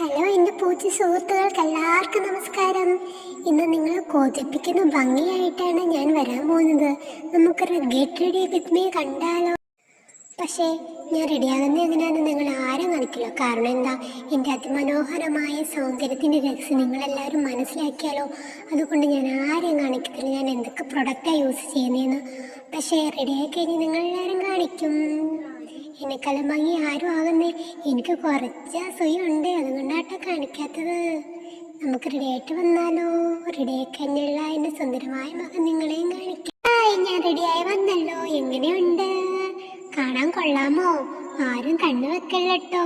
Hello എന്റെ പൂച്ച സുഹൃത്തുക്കൾക്ക് എല്ലാവർക്കും നമസ്കാരം. ഇന്ന് നിങ്ങൾ കോതിപ്പിക്കുന്ന ഭംഗിയായിട്ടാണ് ഞാൻ വരാൻ പോകുന്നത്. നമുക്കൊരു ഗെറ്റ് റെഡി വിത്ത് മീ കണ്ടാലോ? പക്ഷേ ഞാൻ റെഡിയാകുന്ന എങ്ങനെയാണെന്ന് നിങ്ങൾ ആരും കാണിക്കില്ല. കാരണം എന്താ? എന്റെ അതിമനോഹരമായ സൗന്ദര്യത്തിന്റെ രഹസ്യം നിങ്ങളെല്ലാവരും മനസ്സിലാക്കിയാലോ? അതുകൊണ്ട് ഞാൻ ആരെയും കാണിക്കത്തില്ല. ഞാൻ എന്തൊക്കെ പ്രൊഡക്റ്റാണ് യൂസ് ചെയ്യുന്നതെന്ന് പക്ഷേ റെഡിയായി കഴിഞ്ഞ് നിങ്ങളെല്ലാവരും കാണിക്കും. എന്നെക്കാളും ഭംഗി ആരും ആകുന്നേ എനിക്ക് കുറച്ച് അസൂയുണ്ട്. അതുകൊണ്ടാട്ടോ കാണിക്കാത്തത്. നമുക്ക് റെഡി ആയിട്ട് വന്നാലോ? റെഡി ആയി കഴിഞ്ഞുള്ള എന്റെ സുന്ദരമായ മകൻ നിങ്ങളെയും കാണിക്കാം. ഞാൻ റെഡിയായി വന്നല്ലോ. എങ്ങനെയുണ്ട്? കാണാൻ കൊള്ളാമോ? ആരും കണ്ണു വെക്കല്ലോ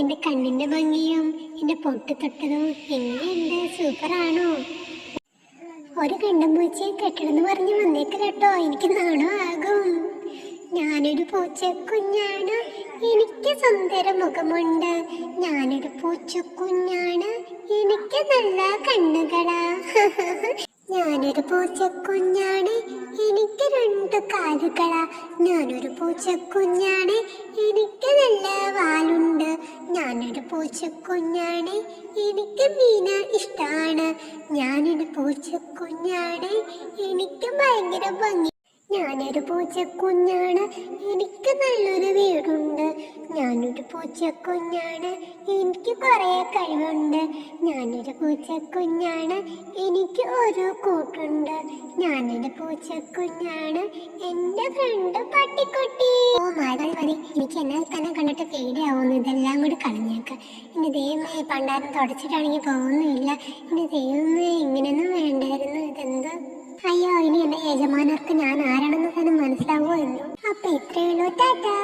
എന്റെ കണ്ണിന്റെ ഭംഗിയും എന്റെ പൊട്ട് തൊട്ടതും എങ്ങനെയുണ്ട്? സൂപ്പറാണോ? ഒരു കണ്ടം പൂച്ചയും കെട്ടണമെന്ന് പറഞ്ഞ് വന്നേക്കല്ലോ എനിക്ക് നാണോ ആകും ഞാനൊരു പൂച്ചക്കുഞ്ഞാണ്. എനിക്ക് സുന്ദര മുഖമുണ്ട്. ഞാനൊരു പൂച്ചക്കുഞ്ഞാണ്. എനിക്ക് നല്ല കണ്ണുകളാ. ഞാനൊരു പൂച്ചക്കുഞ്ഞാണ്. എനിക്ക് രണ്ട് കാലുകളാ. ഞാനൊരു പൂച്ചക്കുഞ്ഞാണ്. എനിക്ക് നല്ല വാലുണ്ട്. ഞാനൊരു പൂച്ചക്കുഞ്ഞാണ്. എനിക്ക് മീന ഇഷ്ടമാണ് ഞാനൊരു പൂച്ചക്കുഞ്ഞാണ്. എനിക്ക് ഭയങ്കര ഭംഗി ഞാനൊരു പൂച്ചക്കുഞ്ഞാണ്. എനിക്ക് നല്ലൊരു വീടുണ്ട്. ഞാനൊരു പൂച്ചക്കുഞ്ഞാണ്. എനിക്ക് കുറേ കഴിവുണ്ട്. ഞാനൊരു പൂച്ചക്കുഞ്ഞാണ്. എനിക്ക് ഒരു കൂട്ടുണ്ട്. ഞാനൊരു പൂച്ചക്കുഞ്ഞാണ്. എന്റെ ഫ്രണ്ട് പട്ടിക്കുട്ടി. ഓ മതി മതി. എനിക്ക് എന്നെ തന്നെ കണ്ടിട്ട് പേടിയാവുന്നു. ഇതെല്ലാം കൂടി കളഞ്ഞേക്കാം. എന്റെ ദൈവമേ പണ്ടാരം തുടച്ചിട്ടാണെങ്കിൽ പോകുന്നില്ല. എന്റെ ദൈവമേ ഞാൻ ആരാണെന്ന് തന്നെ മനസ്സിലാവുമോ എന്ന് അപ്പൊ ഇത്രയുള്ളൂ ടാറ്റാ.